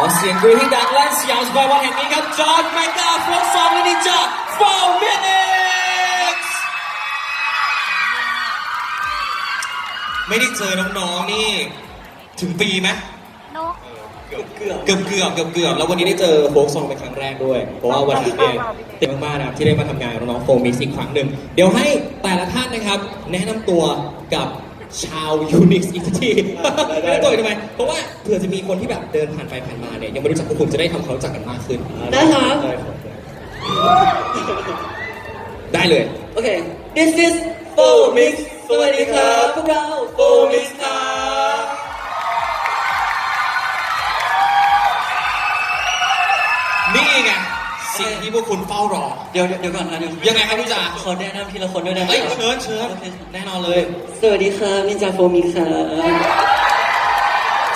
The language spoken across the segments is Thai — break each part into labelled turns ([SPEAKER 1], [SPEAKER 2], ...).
[SPEAKER 1] อเสียงกรี๊ด
[SPEAKER 2] ให้ดังลั่นสยามสแควร์วันแห่งนี้ครับจอร์ดแมกกาโฟกซองและนินจา4 minutes ไม่ได้เจอน้องๆนี่ ถึงปีไหม
[SPEAKER 3] นก
[SPEAKER 2] เกือบเกือบเกือบเกือบเกือบเกือบแล้ววันนี้ได้เจอโฟกซองเป็นครั้งแรกด้วย เพราะว่าวันนี้เนี่ยเต็มมากๆนะครับที่ได้มาทำงานกับน้องๆโฟมิกอีกครั้งหนึ่ง เดี๋ยวให้แต่ละท่านนะครับ แนะนำตัวกับ ชาวยูนิคอีกทีแนะนำตัวอีกทำไม เพราะว่าเผื่อจะมีคนที่แบบเดินผ่านไปผ่านมาเนี่ยยังไม่รู้จักพวกคุณจะได้ทำความรู้จักกันมากขึ้น
[SPEAKER 1] ได้ครับ
[SPEAKER 2] ได้เลย
[SPEAKER 1] โอเค this is for Mix สวัสดีครับพวกเรา for Mix ครับ
[SPEAKER 2] นี่ไงสิ่งที่พวกคุณเฝ้ารอ
[SPEAKER 1] ดี๋ยวเดี๋ยวเดี๋ยวก่อนนะเดี๋ยว
[SPEAKER 2] ยังไงครับพี่จ๋า
[SPEAKER 1] ขอแนะนำทีละคนด้วยนะ
[SPEAKER 2] เอ้ยเชิญเชิญ
[SPEAKER 1] โอค
[SPEAKER 2] แน่นอนเลย
[SPEAKER 1] สวัสดีครับนินจาโฟมิครับ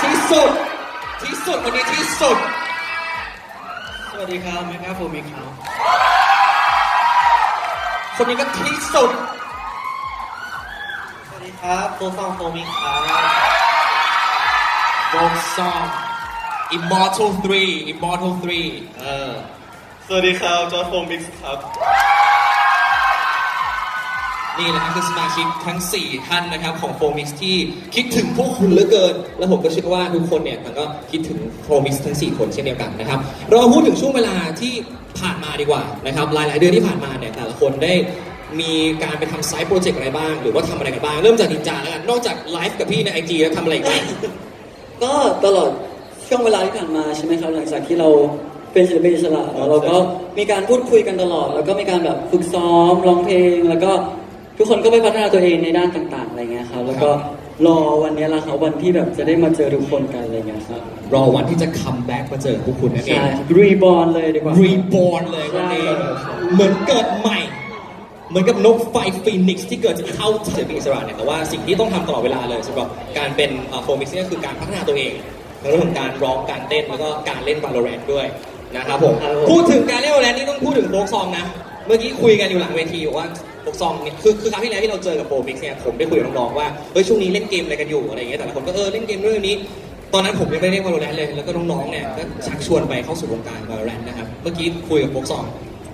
[SPEAKER 2] ที่สุด ที่สุดวันนี้ที่สุด
[SPEAKER 1] สวัสดีครับแมกกาโฟมิครับ
[SPEAKER 2] คนนี้ก็ที่สุด
[SPEAKER 1] สวัสดีครับโฟฟองโฟมิครับ
[SPEAKER 2] วงซอง Immortal 3 Immortal 3เออ
[SPEAKER 4] สวัสดีครับ จอร์จโฟมิกส์ครับ
[SPEAKER 2] นี่แหละคือสมาชิกทั้ง 4 ท่านนะครับของโฟมิกที่คิดถึงพวกคุณเหลือเกิน และผมก็เชื่อว่าทุกคนเนี่ยมันก็คิดถึงโฟมิกทั้ง 4 คนเช่นเดียวกันนะครับ เรามาพูดถึงช่วงเวลาที่ผ่านมาดีกว่านะครับหลาย ๆ เดือนที่ผ่านมาเนี่ยแต่ละคนได้มีการไปทำไซต์โปรเจกต์อะไรบ้าง หรือว่าทำอะไรกันบ้าง เริ่มจากนินจาแล้วกันนอกจากไลฟ์กับพี่ในไอจีแล้วทำอะไรอีกบ้าง
[SPEAKER 5] ก็ตลอดช่วงเวลาที่ผ่านมาใช่ไหมครับ หลังจากที่เรา เป็นศิลปินอิสระแล้วเราก็มีการพูดคุยกันตลอด แล้วก็มีการแบบฝึกซ้อมร้องเพลง แล้วก็ทุกคนก็ไปพัฒนาตัวเองในด้านต่าง ๆ อะไรเงี้ยครับแล้วก็รอวันนี้ละครับวันที่แบบจะได้มาเจอทุกคนกันอะไรเงี้ยครับ
[SPEAKER 2] รอวันที่จะคัมแบ็กมาเจอพวกคุณนั่นเอง
[SPEAKER 5] ใช่ครับรีบอร์นเลยดีกว่า
[SPEAKER 2] รีบอร์นเลยวันนี้
[SPEAKER 5] ใช่ครับ
[SPEAKER 2] เหมือนเกิดใหม่ เหมือนกับนกไฟฟีนิกซ์ที่เกิดจากเข้าศิลปินอิสระเนี่ยแต่ว่าสิ่งที่ต้องทำตลอดเวลาเลยสำหรับการเป็นโฟมิกซ์ก็คือการพัฒนาตัวเองในเรื่องของการร้องการเต้นแล้วก็การเล่น Valorant ด้วย นะครับผม
[SPEAKER 5] ครับผม
[SPEAKER 2] พูดถึงการเล่น Valorant นี่ต้องพูดถึงโฟกซองนะเมื่อกี้คุยกันอยู่หลังเวทีบอกว่าโฟกซองเนี่ยคือคือครั้งที่แล้วที่เราเจอกับโฟมิกซ์เนี่ยผมได้คุยกับน้องๆว่าเฮ้ยช่วงนี้เล่นเกมอะไรกันอยู่อะไรอย่างเงี้ยแต่ละคนก็เออเล่นเกมเรื่องนี้ ตอนนั้นผมยังไม่ได้เล่น Valorant เลยแล้วก็น้องๆเนี่ยก็ชักชวนไปเข้าสู่วงการ Valorant นะครับเมื่อกี้คุยกับโฟกซอง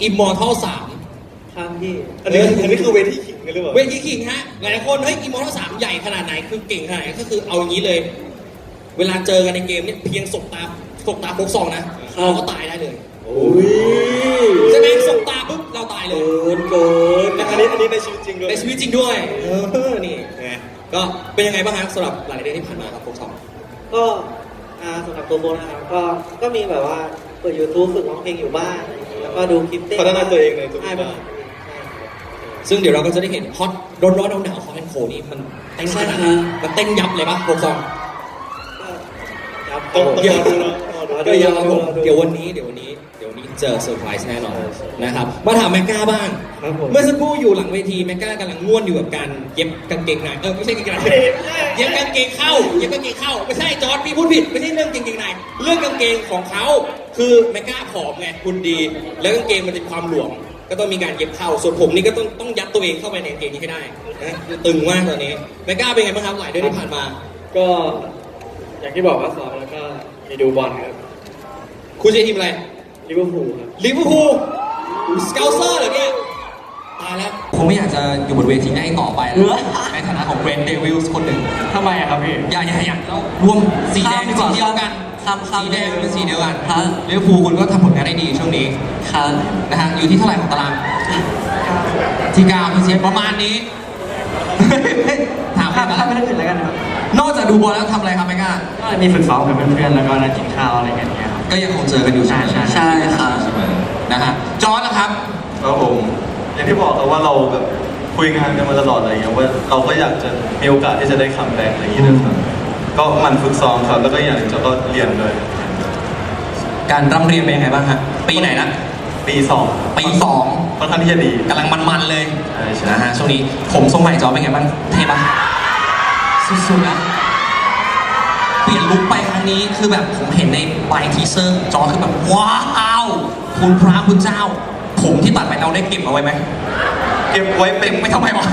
[SPEAKER 2] Immortal 3
[SPEAKER 5] ครับพี่
[SPEAKER 4] อันนี้อันนี้คือเวทีขิงกันหรือเปล่า
[SPEAKER 2] เวทีขิงฮะหลายๆคนเฮ้ย Immortal 3ใหญ่ขนาดไหนคือเก่งขนาดไหนก็คือเอาอย่างนี้เลย เวลาเจอกันในเกมเนี่ยเพียงสบตาสบตาโฟกซองนะ เราก็ตายได้เลย
[SPEAKER 5] โอ้ย
[SPEAKER 2] ใช่ไหมสบตาปุ๊บเราตายเลย
[SPEAKER 5] เกินเกิน
[SPEAKER 4] อันนี้อันนี้ในชีวิตจริงด้วย
[SPEAKER 2] ในชีวิตจริงด้วย เออ นี่ไงก็เป็นยังไงบ้างฮะสำหรับหลายๆเดือนที่ผ่านมาครับโฟกซอง
[SPEAKER 6] ก็อ่าสำหรับตัวโบนะครับก็ก็มีแบบว่าเปิด YouTube ฝึกร้องเพลงอยู่บ้านอะไรอย่างงี้แล้วก็ดูคลิปเต้น
[SPEAKER 4] พัฒนาตัวเองในทุก
[SPEAKER 6] ใช่
[SPEAKER 4] ด้าน
[SPEAKER 2] ซึ่งเดี๋ยวเราก็จะได้เห็นฮอตร้อนร้อนๆหนาวๆของแอนโคนี่มันเต้นขนาดไหนมันเต้นยับเลยปะโฟกซอง
[SPEAKER 6] ครับ
[SPEAKER 4] ต้องต้อง
[SPEAKER 2] เดี๋ยว
[SPEAKER 4] รอดูนะรอดู
[SPEAKER 2] ก็ยังผมเดี๋ยววันนี้เดี๋ยววันนี้เดี๋ยววันนี้เจอเซอร์ไพรส์แน่นอนนะครับมาถามแมกกาบ้าง
[SPEAKER 4] ครับผม
[SPEAKER 2] เมื่อสักครู่อยู่หลังเวทีแมกกากำลังง่วนอยู่กับการเย็บกางเกงในเออไม่ใช่กางเกงในเย็บกางเกงเข้าเย็บกางเกงเข้าไม่ใช่จอร์ดพี่พูดผิดไม่ใช่เรื่องกางเกงในเรื่องกางเกงของเขาคือแมกกาผอมไงคุณดี แล้วกางเกงมันจะมีความหลวม ก็ต้องมีการเย็บเข้าส่วนผมนี่ก็ต้องต้องยัดตัวเองเข้าไปในกางเกงนี้ให้ได้นะตึงมากตอนนี้แมกก้าเป็นไงบ้างครับหลายเดือนที่ผ่านมา
[SPEAKER 4] ก็อย่างที่บอกว่าซ้อมแล้วก็ มีดูบอลครับ
[SPEAKER 2] คุณเชียร์ทีมอะไร
[SPEAKER 4] ลิเวอร์พูลครับ
[SPEAKER 2] ลิเวอร์พูลสเกลเซอร์เหรอเนี่ยตายแล้วผมไม่อยากจะอยู่บนเวทีได้ต่อไปแล้วในฐานะของเรนเดวิลส์คนหนึ่ง
[SPEAKER 4] ทำไมอะครับพี่
[SPEAKER 2] อย่าอย่าอย่าเรารวมสีแดงเป็นสีเดียวกัน
[SPEAKER 5] ข้ามข้าม
[SPEAKER 2] สีแดงเป็นสีเดียวกัน
[SPEAKER 5] ฮะ
[SPEAKER 2] ลิเวอร์พูลคุณก็ทำผลงานได้ดีช่วงนี้
[SPEAKER 5] ครับ
[SPEAKER 2] นะฮะอยู่ที่เท่าไหร่ของตารางที่เก้าที่เสียประมาณนี้ถาม
[SPEAKER 3] ข้าม
[SPEAKER 2] ไป
[SPEAKER 3] ข้ามไป
[SPEAKER 2] แล้ว
[SPEAKER 3] เรื่องอื่นแล้วกันครับ
[SPEAKER 2] นอกจากดูบอลแล้วทำอะไรครับแม่ก้า
[SPEAKER 3] ก็มีฝึกซ้อมกับเพื่อนๆแล้วก็นัดกินข้าวอะไรกันเงี้ยครับ
[SPEAKER 2] ก็ยังคงเจอกันอยู่ใช่ไหม
[SPEAKER 3] ใช่
[SPEAKER 5] ใช่ครับ
[SPEAKER 2] เสมอนะฮะจอร์ดนะครับ
[SPEAKER 7] ครับผมอย่างที่บอกครับว่าเราแบบคุยงานกันมาตลอดอะไรอย่างเงี้ยว่าเราก็อยากจะมีโอกาสที่จะได้คัมแบ็กอะไรอย่างเงี้ยนะครับก็หมันฝึกซ้อมครับแล้วก็อย่างหนึงจะก็เรียนเลย
[SPEAKER 2] การร่ำเรียนเป็นยังไงบ้างฮะปีไหนนะ
[SPEAKER 7] ปีสอง
[SPEAKER 2] ปีสอง
[SPEAKER 7] ค่อนข้างที่จะดี
[SPEAKER 2] กำลังมันๆเลย
[SPEAKER 7] ใช่ใช่
[SPEAKER 2] นะฮะช่วงนี้ผมทรงใหม่จอเป็นไงบ้างเท่ปะ สุดๆนะเปลี่ยนลุคไปครั้งนี้คือแบบผมเห็นในใบทีเซอร์จอคือแบบว้าว คุณพระคุณเจ้า ผมที่ตัดไปเราได้เก็บเอาไว้ไหม
[SPEAKER 7] เก็บไว้เป็
[SPEAKER 2] เก็
[SPEAKER 7] น
[SPEAKER 2] บไว้ทำไมวะ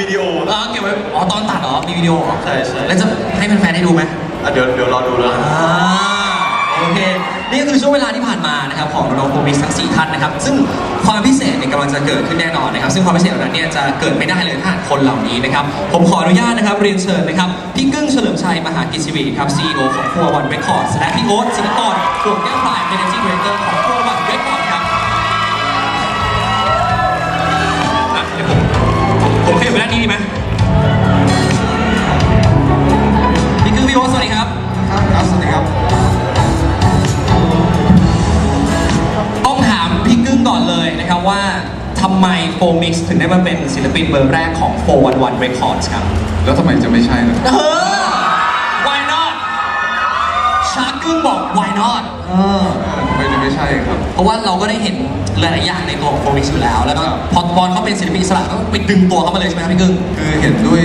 [SPEAKER 7] วิดีโอ
[SPEAKER 2] เออเก็บไว้อ๋อตอนตัดเหรอมีวิดีโอเหรอ
[SPEAKER 7] ใช่ใช่
[SPEAKER 2] แล้วจะให้แฟนๆได้ดูไหม
[SPEAKER 7] อะเดี๋ยวเดี๋ยวรอดูแล้วกัน
[SPEAKER 2] อ่าโอเค นี่ก็คือช่วงเวลาที่ผ่านมานะครับของน้องโฟมิสทั้ง4ท่านนะครับ ซึ่งความพิเศษเนี่ยกำลังจะเกิดขึ้นแน่นอนนะครับ ซึ่งความพิเศษเหล่านั้นเนี่ยจะเกิดไม่ได้เลยถ้าคนเหล่านี้นะครับ ผมขออนุญาตนะครับเรียนเชิญนะครับพี่กึ้งเฉลิมชัยมหากิจศิริครับ CEO ของครัววันเรคคอร์ดและพี่โอ๊ตสิงห์กรดวงแก้วพลาย Managing Director ของครัววันเรคคอร์ดครับอะเดี๋ยวผมผมขยับไปด้านนี้ดีไหมำไมโฟมิกซ์ถึงได้มาเป็นศิลปินเบอร์แรกของ 411 Records ครับ
[SPEAKER 7] แล้วทำไมจะไม่ใช่ล่ะ
[SPEAKER 2] เออ why not ชาร์กกึ้งบอก why not เออ
[SPEAKER 7] ทำไมจะไม่ใช่ครับ
[SPEAKER 2] เพราะว่าเราก็ได้เห็นหลายๆอย่างในตัวของโฟมิกซ์อยู่แล้ว แล้วก็พอตอนเขาเป็นศิลปินอิสระก็ไปดึงตัวเขามาเลยใช่ไหมครับพี่กึ้ง
[SPEAKER 8] คือเห็นด้วย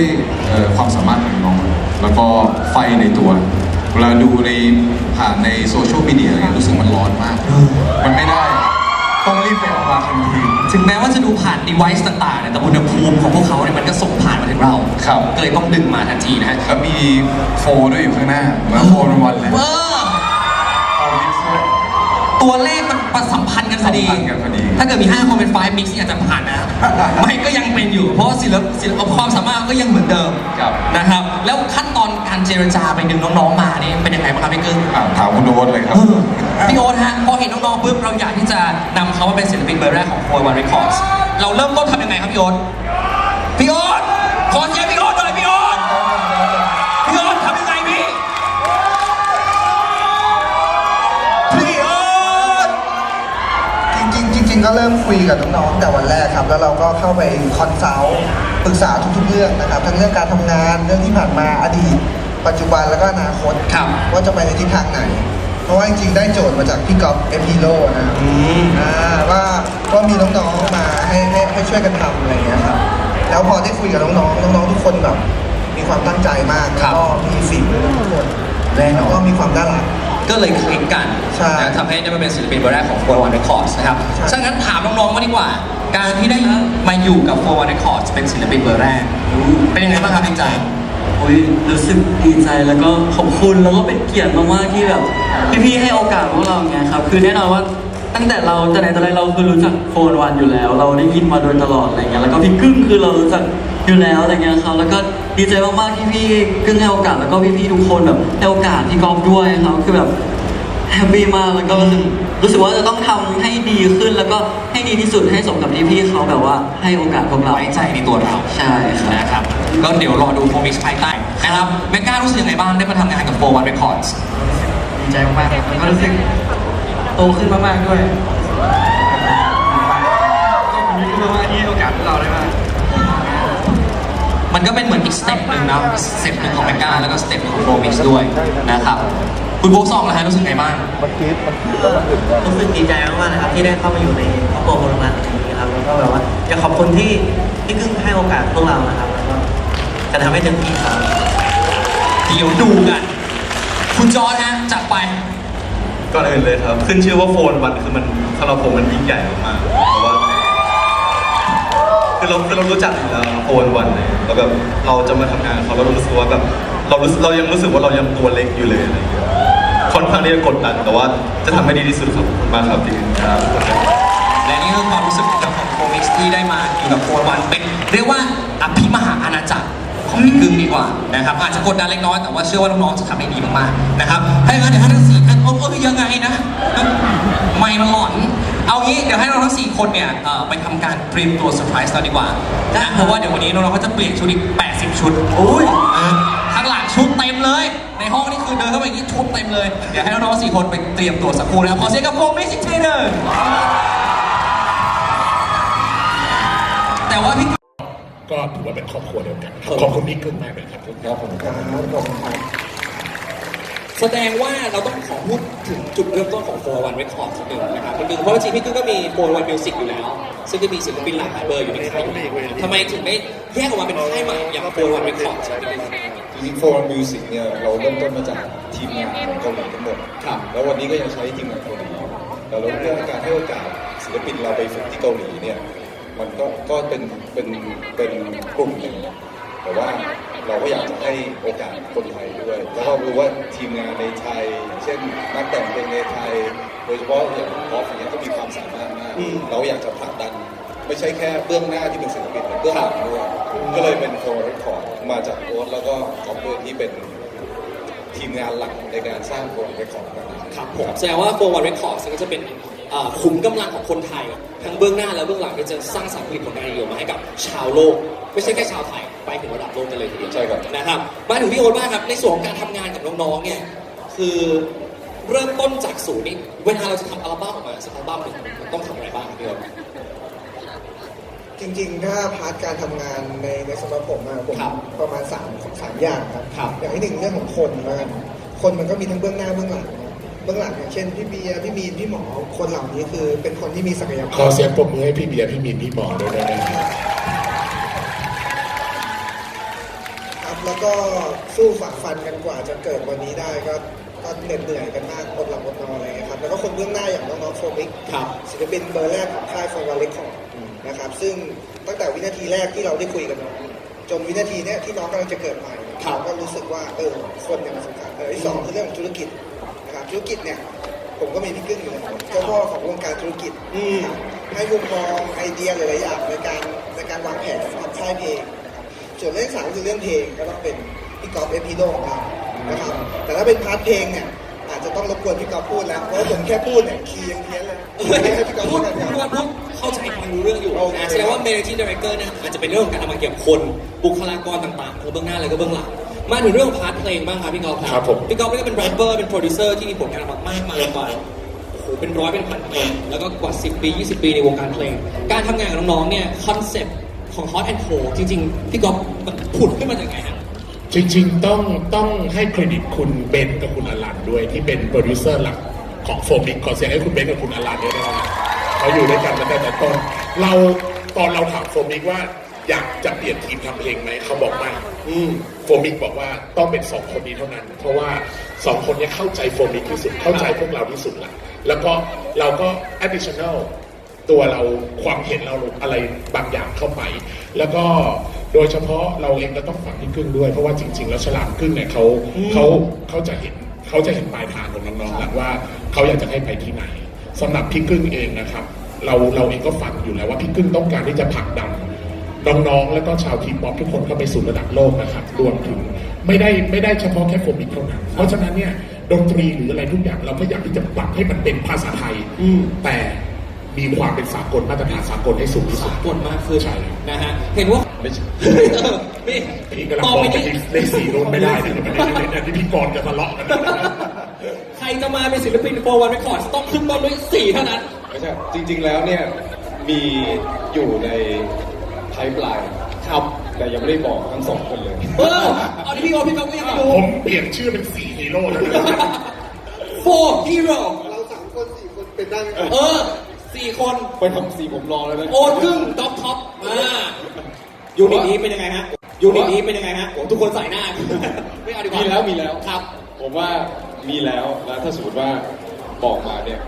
[SPEAKER 8] เอ่อความสามารถของน้อง แล้วก็ไฟในตัว เวลาดูในผ่านในโซเชียลมีเดียอะไรเงี้ยรู้สึกมันร้อนมาก มันไม่ได้ ต้องรีบไปออกมาทันที
[SPEAKER 2] ถึงแม้ว่าจะดูผ่าน device ต่างๆเนี่ยแต่อุณหภูมิของพวกเขาเนี่ยมันก็ส่งผ่านมาถึงเรา
[SPEAKER 8] ครับ
[SPEAKER 2] ก็เลยต้องดึงมาทันทีนะฮะ
[SPEAKER 8] แล้วมีโฟด้วยอยู่ข้างหน้าเหมือนโฟนวันเลย
[SPEAKER 2] เออ
[SPEAKER 8] เอามิกซ์ด้วย
[SPEAKER 2] ตัวเลขมันประสัมพันธ์กันพอดี
[SPEAKER 8] สัมพันธ์กันพอดี
[SPEAKER 2] ถ้าเกิดมี 5 คนเป็น5 mix นี่อาจจะผ่านนะ ไม่ก็ยังเป็นอยู่ เพราะว่าศิลปศิลปความสามารถก็ยังเหมือนเดิม
[SPEAKER 8] ครับ
[SPEAKER 2] นะครับ แล้วขั้นตอนการเจรจาไปดึงน้องๆมานี่เป็นยังไงบ้างครับพี่กึ้ง
[SPEAKER 8] อะถามคุณโอ๊ตเลยครับ
[SPEAKER 2] เออ พี่โอ๊ตฮะพอเห็นน้องๆปุ๊บเราอยากที่จะนำเขามาเป็นศิลปินเบอร์แรกของ4 1 Records เราเริ่มต้นทำยังไงครับพี่โอ๊ตพี่โอ๊ตขอเสียงพี่โอ๊ตหน่อยพี่โอ๊ตพี่โอ๊ตทำยังไงพี่พี่โอ๊ต
[SPEAKER 9] จริงๆจริงๆก็เริ่มคุยกับน้องๆแต่วันแรกครับ แล้วเราก็เข้าไปคอนซัลท์ปรึกษาทุกๆเรื่องนะครับทั้งเรื่องการทำงานเรื่องที่ผ่านมาอดีต ปัจจุบันแล้วก็อนาคต
[SPEAKER 2] ครับ
[SPEAKER 9] ว่าจะไปในทิศทางไหน เพราะว่าจริงๆได้โจทย์มาจากพี่ก๊อฟเอ็มพีโลนะครับอ่าว่าว่ามีน้องๆมาให้ให้ให้ช่วยกันทำอะไรอย่างเงี้ยครับแล้วพอได้คุยกับน้องๆน้องๆทุกคนแบบมีความตั้งใจมาก
[SPEAKER 2] ครั
[SPEAKER 9] แล้ว
[SPEAKER 2] บ
[SPEAKER 9] ก็มีฝีมือทุกคน
[SPEAKER 2] แน่นอน
[SPEAKER 9] แล้วก็มีความน่ารัก
[SPEAKER 2] ก็เลยคลิกกัน
[SPEAKER 9] ใช่
[SPEAKER 2] นะทำให้ได้มาเป็นศิลปินเบอร์แรกของ4 1 Records นะครับ
[SPEAKER 9] ใช่
[SPEAKER 2] ฉะนั้นถามน้องๆมาดีกว่า การที่ได้มาอยู่กับ4 1 Records เป็นศิลปินเบอร์แรก เป็นยังไงบ้างครับพี่ใจ
[SPEAKER 5] โอ้ยรู้สึกดีใจแล้วก็ขอบคุณแล้วก็เป็นเกียรติมากๆที่แบบพี่ๆให้โอกาสพวกเราไงครับ คือแน่นอนว่าตั้งแต่เราแต่ไหนแต่ไรเราคือรู้จักโฟนวันอยู่แล้ว เราได้ยินมาโดยตลอดอะไรเงี้ยแล้วก็พี่กึ้งคือเรารู้จักอยู่แล้วอะไรเงี้ยครับแล้วก็ดีใจมากๆที่พี่กึ้งให้โอกาสแล้วก็พี่ๆทุกคนแบบให้โอกาสพี่กอฟด้วยครับคือแบบแฮปปี้มากแล้วก็รู้สึก รู้สึกว่าจะต้องทำให้ดีขึ้นแล้วก็ให้ดีที่สุดให้สมกับที่พี่เขาแบบว่าให้โอกาสพวกเรา
[SPEAKER 2] ไว้ใจในตัวเรา
[SPEAKER 5] ใช่ครับ
[SPEAKER 2] นะครับ ก็เดี๋ยวรอดูโฟมิกส์ภายใต้นะครับเมก้ารู้สึกยังไงบ้างได้มาทำงานกับ4 1 Records
[SPEAKER 3] ดีใจมากๆครับแล้วก็รู้สึกโตขึ้นมากๆด้วยขอบคุณที่มากๆที่ให้โอกาสพวกเราได้มา
[SPEAKER 2] มันก็เป็นเหมือนอีกสเต็ปหนึ่งนะสเต็ปหนึ่งของเมก้าแล้วก็สเต็ปหนึ่งของโฟมิกส์ด้วยนะครับ คุณโบกซองนะฮะรู้สึกไงบ้าง
[SPEAKER 6] รู้สึกดีใจมากๆนะครับที่ได้เข้ามาอยู่ในครอบครัวพลเมืองแห่งนี้ครับแล้วก็แบบว่าอยากขอบคุณที่ที่กึ้งให้โอกาสพวกเรานะครับแล้วก็จะทำให้เต็มที่ครับ
[SPEAKER 2] เดี๋ยวดูกัน คุณจอร์ดฮะจัดไป
[SPEAKER 7] ก่อนอื่นเลยครับ ขึ้นชื่อว่าโฟนวันคือมันสำหรับผมมันยิ่งใหญ่มากๆเพราะว่าคือเราคือเรารู้จักอยู่แล้วโอนวันเลยแล้วแบบเราจะมาทำงานกับเขาเรารู้สึกว่าแบบเรารู้สึกเรายังรู้สึกว่าเรายังตัวเล็กอยู่เลยอะไรอย่างเงี้ยค่ อนข้างที่จะกดดันแต่ว่าจะทำให้ดีที่สุดครับขอบคุณมากครับที่ครับ
[SPEAKER 2] และนี่คือความรู้สึกของโฟมิกซ์ที่ได้มาอยู่กับโฟร์วันเป็นเรียกว่าอภิมหาอาณาจักรของพี่กึ่งดีกว่านะครับอาจจะกดดันเล็กน้อยแต่ว่าเชื่อว่าน้องๆจะทำได้ดีมากๆนะครับให้งั้นเดี๋ยวให้ทั้งสี่ท่านโอ้โหยังไงนะไม่มาหลอนเอางี้เดี๋ยวให้น้องทั้งสี่คนเนี่ยเอ่อไปทำการเตรียมตัวเซอร์ไพรส์เราดีกว่านะเพราะว่าเดี๋ยววันนี้น้องๆก็จะเปลี่ยนชุดอีก 80 ชุดโอ้ยข้างหลังชุด เต็มเลย ในห้องนี่คือเดินเข้าไปอย่างนี้ชุดเต็มเลย เดี๋ยวให้น้องๆสี่คนไปเตรียมตัวสักครู่นะครับขอเสียงกับโฟมิกซ์อีกทีหนึ่งแต่ว่าพี่
[SPEAKER 10] ก็ถือว่าเป็นครอบครัวเดียวกันครับขอบคุณพี่กึ้งมากเลยครับครับผมครับ
[SPEAKER 2] แสดงว่าเราต้องขอพูดถึงจุดเริ่มต้นของ4 1 Records สักหนึ่งนะครับจริงๆเพราะว่าจริงๆพี่กึ้งก็มี4 1 Music อยู่แล้ว ซึ่งก็มีศิลปินหลากหลายเบอร์อยู่ในค่ายอยู่แล้วทำไมถึงได้แยกออกมาเป็นค่ายใหม่อย่าง4 1 Records สักนิดนึ ง
[SPEAKER 8] จริงๆโฟร์มิวสิกเนี่ยเราเริ่มต้นมาจากทีมงานของเกาหลีทั้งหมด
[SPEAKER 2] ครับ
[SPEAKER 8] แล้ววันนี้ก็ยังใช้ทีมงานเกาหลีอยู่แต่เราเรื่องการให้โอกาสศิลปินเราไปฝึกที่เกาหลีเนี่ยมันก็ก็เป็นเป็นเป็นกลุ่มหนึ่งแต่ว่าเราก็อยากจะให้โอกาสคนไทยด้วยแล้วก็รู้ว่าทีมงานในไทยอย่างเช่นนักแต่งเพลงในไทย โดยเฉพาะอย่างพอฟอย่างเงี้ยก็มีความสามารถมากเราอยากจะผลักดัน ไม่ใช่แค่เบื้องหน้าที่เป็นศิลปินแต่เบื้องหลังด้วยก็เลยเป็นโฟร์เรคคอร์ด มาจากโอ๊ตแล้วก็กอฟด้วยที่เป็นทีมงานหลักในการสร้างโฟร์เรคคอร์ดกันนะครับ
[SPEAKER 2] ครับผมแสดงว่า4 1 Records ก็จะเป็นเอ่อขุมกำลังของคนไทย ทั้งเบื้องหน้าและเบื้องหลังที่จะสร้างสรรค์ผลิตผลงานดีๆออกมาให้กับชาวโลก ไม่ใช่แค่ชาวไทย ไปถึงระดับโลกกันเลยทีเดียว
[SPEAKER 8] ใช่ครับ
[SPEAKER 2] นะครับมาถึงพี่โอ๊ตบ้างครับในส่วนของการทำงานกับน้องๆเนี่ยคือเริ่มต้นจากศูนย์นี่เวลาเราจะทำอัลบั้มออกมาสักอัลบั้มหนึ่งมันต้องทำอะไรบ้างครับพี่โอ๊ต
[SPEAKER 9] จริงๆ ถ้าพาร์ทการทำงานในในสำหรับผมอะผม
[SPEAKER 2] ครับ
[SPEAKER 9] ประมาณสามสามอย่างครับ
[SPEAKER 2] ครับ
[SPEAKER 9] อย่างที่หนึ่งเรื่องของคนแล้วกันคนมันก็มีทั้งเบื้องหน้าเบื้องหลังเบื้องหลังอย่างเช่นพี่เบียร์พี่มีนพี่หมอคนเหล่านี้คือเป็นคนที่มีศักย
[SPEAKER 10] ข
[SPEAKER 9] ภา
[SPEAKER 10] อ
[SPEAKER 9] พ
[SPEAKER 10] เสียงปรบมือให้พี่เบียร์พี่มินพี่หมอด้วยนะครับ
[SPEAKER 9] ครับแล้วก็สู้ฝ่าฟันกันกว่าจะเกิดวันนี้ได้ก็ก็เหน็ดเหนื่อยกันมากอดหลับอดนอนอะไรอย่างเงี้ยครับแล้วก็คนเบื้องหน้าอย่างน้องๆโฟมิก
[SPEAKER 2] ครับ
[SPEAKER 9] ศิลปินเบอร์แรกของค่ายฟอร์วาเลคคอร์ นะครับ ซึ่งตั้งแต่วินาทีแรกที่เราได้คุยกับน้องจนวินาทีเนี้ยที่น้องกำลังจะเกิดใหม่
[SPEAKER 2] ครับ
[SPEAKER 9] เราก็รู้สึกว่าเออคนเนี่ยมันสำคัญเออที่สองคือเรื่องของธุรกิจนะครับธุรกิจเนี่ยผมก็มีพี่กึ้งอยู่แล้วเจ้าพ่อของวงการธุรกิจ
[SPEAKER 2] อืม
[SPEAKER 9] นะครับให้มุมมองไอเดียหลายๆอย่างในการในการวางแผนทำค่ายเพลงนะครับส่วนเรื่องที่สามก็คือเรื่องเพลงก็ต้องเป็นพี่กอล์ฟเอพีโดของเรานะครับแต่ถ้าเป็นพาร์ทเพลงเนี่ยอาจจะต้องรบกวนพี่กอล์ฟพูดแล้วเพราะว่าผมแค่พูดเนี่ยคีย์ยังเพี้ยนเลยให้พี่กอล์ฟ
[SPEAKER 2] พู
[SPEAKER 9] พู
[SPEAKER 2] ด
[SPEAKER 9] ดกันค
[SPEAKER 2] พูด
[SPEAKER 9] รับ
[SPEAKER 2] พูด เข้าใจฟังรู้เรื่องอยู่
[SPEAKER 9] โอเค
[SPEAKER 2] นะแสดงว่า managing director เนี่ยอาจจะเป็นเรื่องของการทำงานเกี่ยวกับคน บุคลากรต่างๆทั้งเบื้องหน้าและก็เบื้องหลังมาถึงเรื่องของพาร์ทเพลงบ้างครับพี่กอล์ฟ
[SPEAKER 10] ครับผม
[SPEAKER 2] พี่กอล์ฟนี่ก็เป็นแรปเปอร์เป็นโปรดิวเซอร์ที่มีผลงานออกมามากมายกว่าโอ้โหเป็นร้อยเป็นพันเพลงแล้วก็กว่า 10 ปี 20 ปีในวงการเพลง การทำงานกับน้องๆเนี่ยคอนเซ็ปต์ของ Hot and Cold จริงๆพี่กอล์ฟมันผุดขึ้นมาจากไหนฮะ
[SPEAKER 10] จริงๆ ต้องต้องให้เครดิตคุณเบนกับคุณอลันด้วยที่เป็นโปรดิวเซอร์หลักของโฟมิกขอเสียงให้คุณเบนกับคุณอลันด้วยนะครับ เขาอยู่ด้วยกันมาตั้งแต่ต้นเราตอนเราถามโฟมิกว่าอยากจะเปลี่ยนทีมทำเพลงไหมเขาบอกไม่อืมโฟมิกบอกว่าต้องเป็นสองคนนี้เท่านั้น เพราะว่าสองคนนี้เข้าใจโฟมิกที่สุดเข้าใจพวกเราที่สุดละแล้วก็เราก็ additional ตัวเราความเห็นเราอะไรบางอย่างเข้าไป แล้วก็โดยเฉพาะเราเองก็ต้องฟังพี่กึ้งด้วย เพราะว่าจริง ๆ แล้วฉลามกึ้งเนี่ยเขาเขาเขาจะเห็นเขาจะเห็นปลายทางของน้องๆแล้วว่าเขาอยากจะให้ไปที่ไหน สำหรับพี่กึ้งเองนะครับ เราเราเองก็ฝันอยู่แล้วว่าพี่กึ้งต้องการที่จะผลักดันน้องๆ แล้วก็ชาวทีมป๊อปทุกคนเข้าไปสู่ระดับโลกนะครับรวมถึงไม่ได้ไม่ได้เฉพาะแค่โฟมิกเท่านั้นเพราะฉะนั้นเนี่ยดนตรีหรืออะไรทุกอย่างเราก็อยากที่จะปรับให้มันเป็นภาษาไทยแต่มีความเป็นสากลมาตรฐานสากลให้สูงที่สุด
[SPEAKER 2] สากลมากขึ้น
[SPEAKER 10] ใช่
[SPEAKER 2] นะฮะเห็นว่า
[SPEAKER 10] ไม่ใช่
[SPEAKER 2] เออนี่
[SPEAKER 10] พี่กำลัง
[SPEAKER 2] ต่อ
[SPEAKER 10] มอง
[SPEAKER 2] ไป
[SPEAKER 10] ไป
[SPEAKER 2] นี้
[SPEAKER 10] ที่เลขสี่โน้นไม่ได้นะไม่ได้ไม่ได้ที่พี่กรณ์จะทะเลาะกันนะ
[SPEAKER 2] ใครจะมาเป็นศิลปินโฟร์วันเรคคอร์ดต้องขึ้นต้นด้วยสี่เท่านั้น
[SPEAKER 8] ไม่ใช่จริง ๆ แล้วเนี่ยมีอยู่ในไพป์ไลน์
[SPEAKER 2] ครับ
[SPEAKER 8] แต่ยังไม่ได้บอกทั้งสองคนเลย
[SPEAKER 2] เออเอาที่พี่โอพี่ก๊อฟก็ยังไม่รู้
[SPEAKER 10] ผมเปลี่ยนชื่อเป็นสี่ฮีโร่แล้วนะ
[SPEAKER 2] Four Hero
[SPEAKER 9] เราสามคนสี่คนเป็นได้ไหม
[SPEAKER 2] เออสี่คน
[SPEAKER 8] ไปทำสีผมรอแล้วนะ
[SPEAKER 2] โอนครึ่งท็อปท็อปอ่ายูนิตนี้เป็นยังไงฮะยูนิตนี้เป็นยังไงฮะโอ้ทุกคนใส่หน้า ไม่เอาดีกว่า
[SPEAKER 8] มี
[SPEAKER 2] มี
[SPEAKER 8] แล้วมีแล้ว
[SPEAKER 2] ครับ
[SPEAKER 8] ผมว่า มีแล้วแล้วถ้าสมมติว่าบอกมาเนี่ย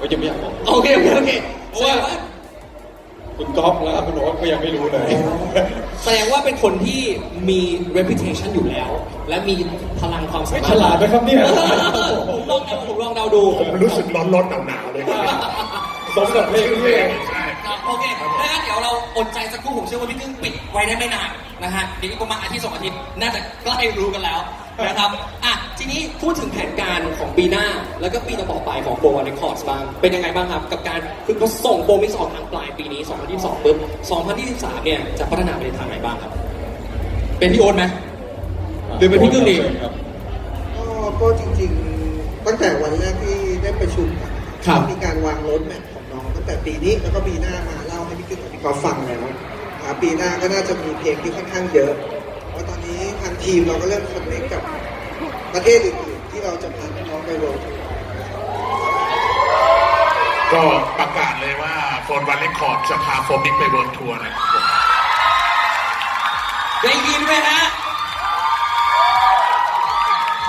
[SPEAKER 8] ก็ยังไม่อยากบอก
[SPEAKER 2] โอเคโอเคโอเค
[SPEAKER 8] เพราะว่า
[SPEAKER 2] แคุ
[SPEAKER 4] ณก๊อฟแล้วคุณโอ๊ตก็ยังไม่รู้เลย
[SPEAKER 2] แสดงว่าเป็นคนที่มี reputation อยู่แล้ว และมีพลังความสามารถ
[SPEAKER 4] ไม่ฉลาดไหมครับเนี่ย
[SPEAKER 2] ผมลองเดาผมลองเดาดู
[SPEAKER 10] ผมรู้สึกร้อนร้อนหนาวหนาวๆเลยครับ
[SPEAKER 4] สมกับเพลงที่
[SPEAKER 10] ใช่
[SPEAKER 2] ครับโอเคดังนั้น เดี๋ยวเราอดใจสักครู่ผมเชื่อว่าพี่กึ้งปิดไว้ได้ไม่นานนะฮะเดี๋ยวอีกประมาณอาทิตย์สองอาทิตย์น่าจะใกล้รู้กันแล้วนะครับอะทีนี้พูดถึงแผนการของปีหน้า แล้วก็ปีต่อๆไปของโปรวันเรคคอร์ดบ้าง เป็นยังไงบ้างครับ กับการคือเขาส่งโปรมิกซ์ออกทางปลายปีนี้ 2022ปุ๊บ2023 เนี่ยจะพัฒนาไปในทางไหนบ้างครับ เป็นพี่โอ๊ตไหมหรือเป็นพี่กึ้งดี
[SPEAKER 4] ครับ
[SPEAKER 9] ก็ก็จริงๆ ตั้งแต่วันแรกที่ได้ประชุมกัน
[SPEAKER 2] ครับ
[SPEAKER 9] มีการวางรถแมพของน้องตั้งแต่ปีนี้แล้วก็ปีหน้ามา เล่าให้พี่กึ้งกับพี่กอฟฟังแล้วอ่าปีหน้าก็น่าจะมีเพลงที่ค่อนข้างเยอะ เพราะตอนนี้ทางทีมเราก็เริ่มคอนเนคกับประเทศอื่นๆที่เราจะพาน้องๆไปโรด
[SPEAKER 10] ก็ประกาศเลยว่าโฟนวันเรคคอร์ดจะพาโฟมิกไปเวิร์ทัวร์นะครับผม
[SPEAKER 2] ได้ยินไหมฮะ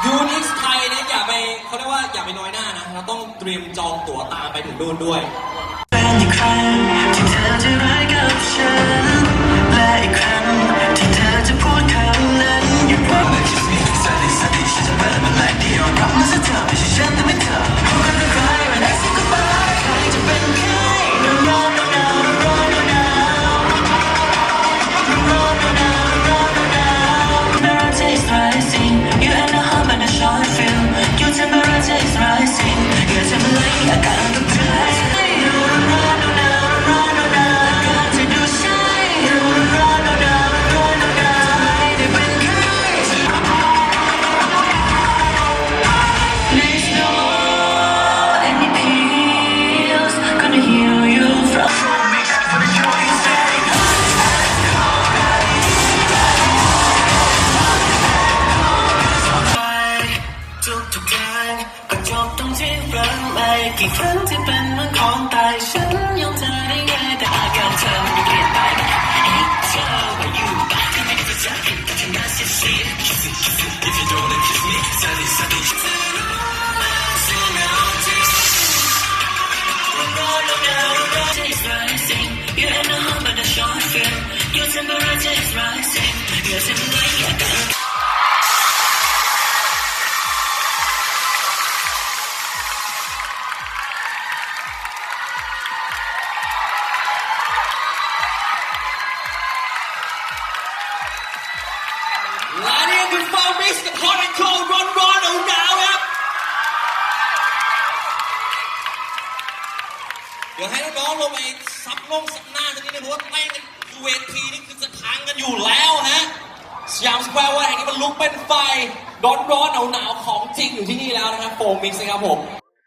[SPEAKER 2] ยูนิคไทยเนี่ยอย่าไปเขาเรียกว่าอย่าไปน้อยหน้านะ เราต้องเตรียมจองตั๋วตามไปถึงนู่นด้วย
[SPEAKER 1] ฉัน และอีกครั้งที่เธอจะพูดคำนั้นหยุดว่า Kiss me, sadly, sadly, she's a better man like Dior. Promise to tell me she's gentle with her. มิ
[SPEAKER 2] กซ์นะครับผม